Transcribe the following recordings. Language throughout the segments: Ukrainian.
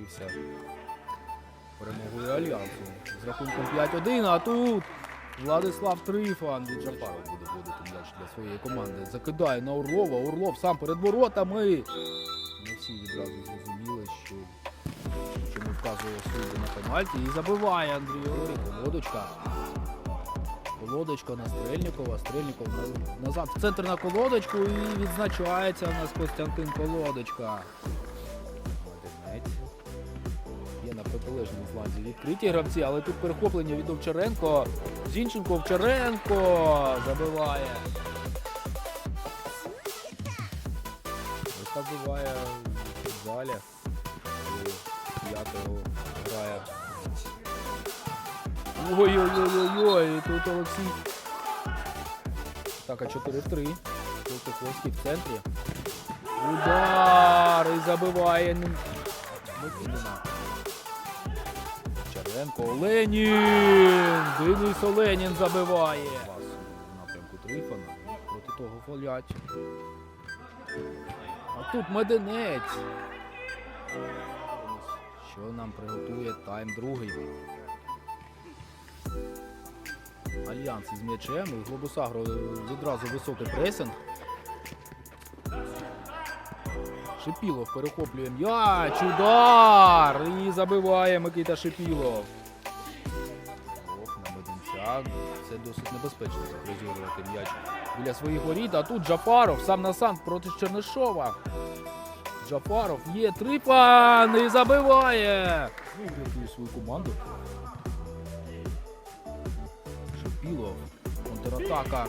заручився перемогою Альянсу. З рахунком 5-1, а тут Владислав Трифан від Джапаров буде вводити м'яч для своєї команди. Закидає на Орлова. Орлов сам перед воротами. Не всі відразу зрозуміли, що чому вказує судді на пенальті. І забиває Андрій Орик. Володочка. Колодочка на Стрельникова. Стрельников назад в центр на колодочку і відзначається у нас Костянтин Колодочка. Є на протилежному фланзі відкриті гравці, але тут перехоплення від Овчаренко. Зінченко Овчаренко забиває. Ось так буває в залі. коли П'ятого грає. Ой-ой-ой-ой-ой, тут Олексій. Так, а 4-3. Толтуховський в центрі. Удар! І забиває Н- Чаренко Оленін! Денис Оленін забиває. Пас в напрямку Трифона. Проти того фолять. А тут Меденець. Що нам приготує тайм другий. Альянс із м'ячем. І Глобусагро відразу високий пресинг. Шипілов перехоплює м'яч. Удар! І забиває Микита Шипілов. На Мединця. Це досить небезпечно запризорювати м'яч біля своїх воріт. А тут Джафаров сам на сам проти Чернишова. Джафаров є трипан і забиває. Ну, свою команду. Шипілов. Контратака.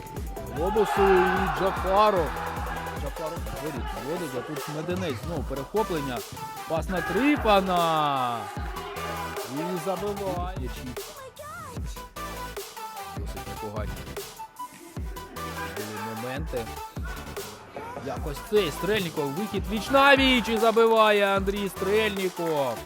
Глобусу і Джафаров. Джафаров вводить, вводить, а тут Меденець знову перехоплення. Пас на Трипана. І забиває. Досить непогані. Були моменти. Якось цей Стрельніков. Вихід віч на віч і забиває Андрій Стрельніков.